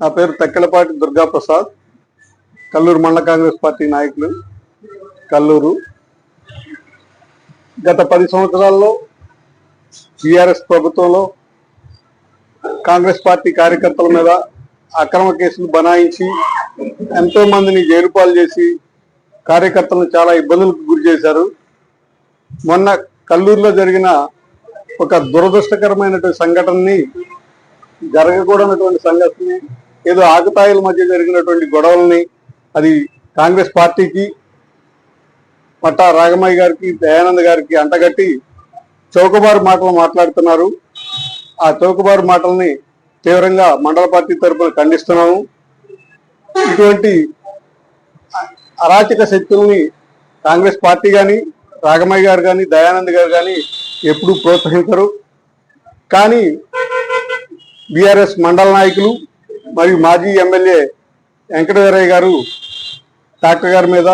నా పేరు తెక్కలపాటి దుర్గాప్రసాద్. కల్లూరు మండల కాంగ్రెస్ పార్టీ నాయకులు కల్లూరు. గత పది సంవత్సరాల్లో టీఆర్ఎస్ ప్రభుత్వంలో కాంగ్రెస్ పార్టీ కార్యకర్తల మీద అక్రమ కేసులు బనాయించి ఎంతో మందిని జైలుపాలు చేసి కార్యకర్తలను చాలా ఇబ్బందులకు గురి చేశారు. మొన్న కల్లూరులో జరిగిన ఒక దురదృష్టకరమైనటువంటి సంఘటనని జరగకూడనటువంటి సంఘటనని ఏదో ఆకుతాయిల మధ్య జరిగినటువంటి గొడవల్ని అది కాంగ్రెస్ పార్టీకి పట్టా రాగమయ్య గారికి దయానంద్ గారికి అంటగట్టి చౌకబారు మాటలు మాట్లాడుతున్నారు. ఆ చౌకబారు మాటల్ని తీవ్రంగా మండల పార్టీ తరఫున ఖండిస్తున్నాము. ఇటువంటి అరాచక శక్తుల్ని కాంగ్రెస్ పార్టీ కానీ రాగమయ్య గారు కానీ దయానంద్ గారు కానీ ఎప్పుడూ ప్రోత్సహించరు. కానీ బీఆర్ఎస్ మండల నాయకులు మరియు మాజీ ఎమ్మెల్యే వెంకటవీరయ్య గారు డాక్టర్ గారి మీద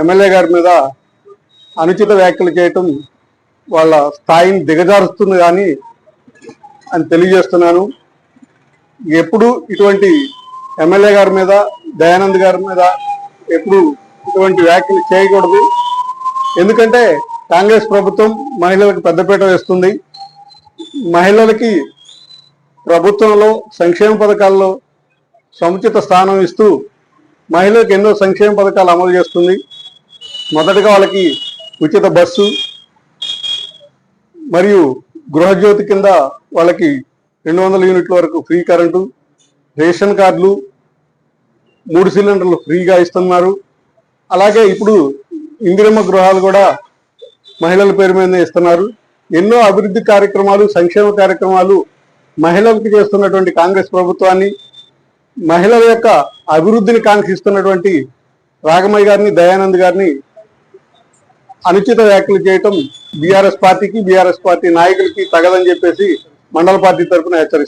ఎమ్మెల్యే గారి మీద అనుచిత వ్యాఖ్యలు చేయటం వాళ్ళ స్థాయిని దిగజారుస్తుంది కానీ అని తెలియజేస్తున్నాను. ఎప్పుడు ఇటువంటి ఎమ్మెల్యే గారి మీద దయానంద్ గారి మీద ఎప్పుడు ఇటువంటి వ్యాఖ్యలు చేయకూడదు. ఎందుకంటే కాంగ్రెస్ ప్రభుత్వం మహిళలకు పెద్దపీట వేస్తుంది. మహిళలకి ప్రభుత్వంలో సంక్షేమ పథకాల్లో సముచిత స్థానం ఇస్తూ మహిళలకు ఎన్నో సంక్షేమ పథకాలు అమలు చేస్తుంది. మొదటగా వాళ్ళకి ఉచిత బస్సు మరియు గృహజ్యోతి కింద వాళ్ళకి రెండు వందల యూనిట్ల వరకు ఫ్రీ కరెంటు రేషన్ కార్డులు మూడు సిలిండర్లు ఫ్రీగా ఇస్తున్నారు. అలాగే ఇప్పుడు ఇందిరమ్మ గృహాలు కూడా మహిళల పేరు మీద ఇస్తున్నారు. ఎన్నో అభివృద్ధి కార్యక్రమాలు సంక్షేమ కార్యక్రమాలు మహిళలకు చేస్తున్నటువంటి కాంగ్రెస్ ప్రభుత్వాన్ని మహిళల యొక్క అభివృద్ధిని కాంక్షిస్తున్నటువంటి రాగమయ్య గారిని దయానంద్ గారిని అనుచిత వ్యాఖ్యలు చేయటం బీఆర్ఎస్ పార్టీకి బీఆర్ఎస్ పార్టీ నాయకులకి తగదని చెప్పేసి మండల పార్టీ తరఫున హెచ్చరిస్తారు